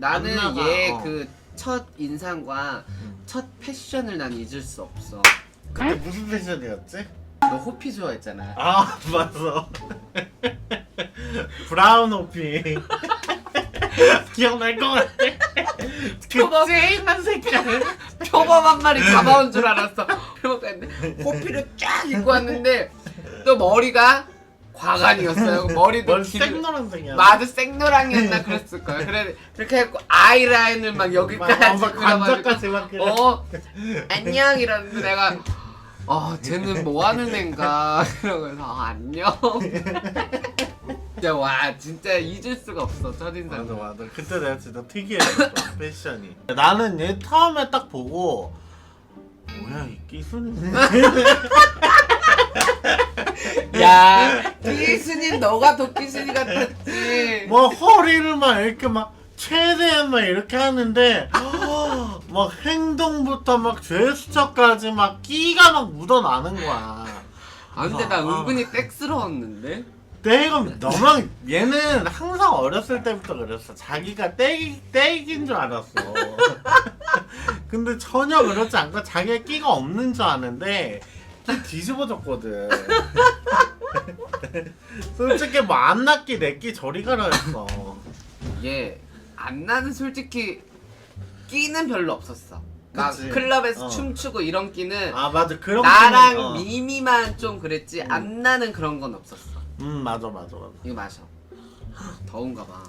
나는 안 나가, 얘 어. 그 첫 인상과 음. 첫 패션을 난 잊을 수 없어. 그때 무슨 패션이었지? 너 호피 좋아했잖아. 아 맞아 브라운 호피 기억날 것 같아. 그 쨍한 색깔 표범 한 마리 잡아온 줄 알았어. 표범 했는데 호피를 쫙 입고 왔는데 또 머리가 과간이었어요. 머리도 뭘 길- 생노란색이야 마드 생노랑이었나 그랬을 거야. 그래 그렇게 해갖고 아이라인을 막 여기까지 막 그려가지고 관자까지 어 안녕 이러는데 내가 어 쟤는 뭐 하는 앤가 이러면서 어, 안녕. 진짜 와 진짜 잊을 수가 없어 첫인상. 맞아 맞아 그때 내가 진짜 특이했어 패션이 나는 얘 처음에 딱 보고 뭐야 이 끼순이 야 끼순이 너가 도끼순이 같았지. 뭐 허리를 막 이렇게 막 최대한 막 이렇게 하는데 막 행동부터 막 제스처까지 막 끼가 막 묻어나는 거야 아 근데 나 아. 은근히 땡스러웠는데. 내가 너만 얘는 항상 어렸을 때부터 그랬어 자기가 떼기, 떼기인 줄 알았어 근데 전혀 그렇지 않고 자기가 끼가 없는 줄 아는데 끼 뒤집어졌거든 솔직히 뭐 안 낫기 내끼 저리 가라 했어 얘 안나는 솔직히 끼는 별로 없었어. 막 그치. 클럽에서 어. 춤추고 이런 끼는 아 맞아 그런 나랑 어. 미미만 좀 그랬지 안 나는 그런 건 없었어. 음 맞아 맞아 맞아 이거 마셔. 더운가 봐.